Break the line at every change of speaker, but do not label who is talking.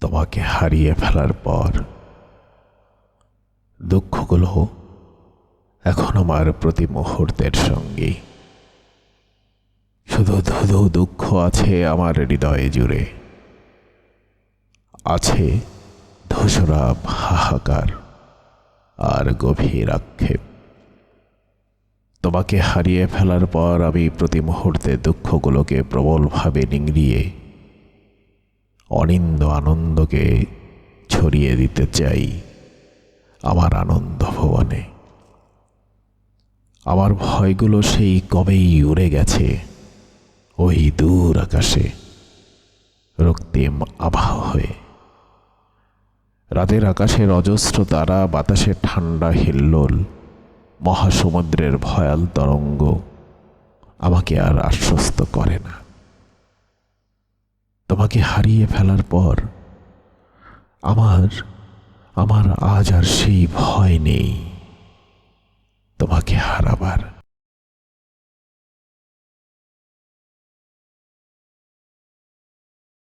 তোমাকে হারিয়ে ফেলার পর দুঃখগুলো এখন আমার প্রতি মুহূর্তের সঙ্গী। শুধু ধুধু দুঃখ আছে আমার হৃদয়ে জুড়ে। আছে ধূসরা হাহাকার আর গভীর আক্ষেপ। তোমাকে হারিয়ে ফেলার পর আমি প্রতি মুহূর্তে দুঃখগুলোকে প্রবলভাবে নিংড়িয়ে অনিন্দ আনন্দকে ছড়িয়ে দিতে চাই আমার আনন্দ ভবনে। আমার ভয়গুলো সেই কবেই উড়ে গেছে, ওই দূর আকাশে, রক্তিম আবাহ হয়ে। রাতের আকাশের অজস্র তারা বাতাসের ঠান্ডা হিল্লোল, মহাসমুদ্রের ভয়াল তরঙ্গ আমাকে আর আশ্বস্ত করে না। তোমাকে হারিয়ে ফেলার পর আমার আমার আজ আর সেই ভয় নেই তোমাকে হারাবার।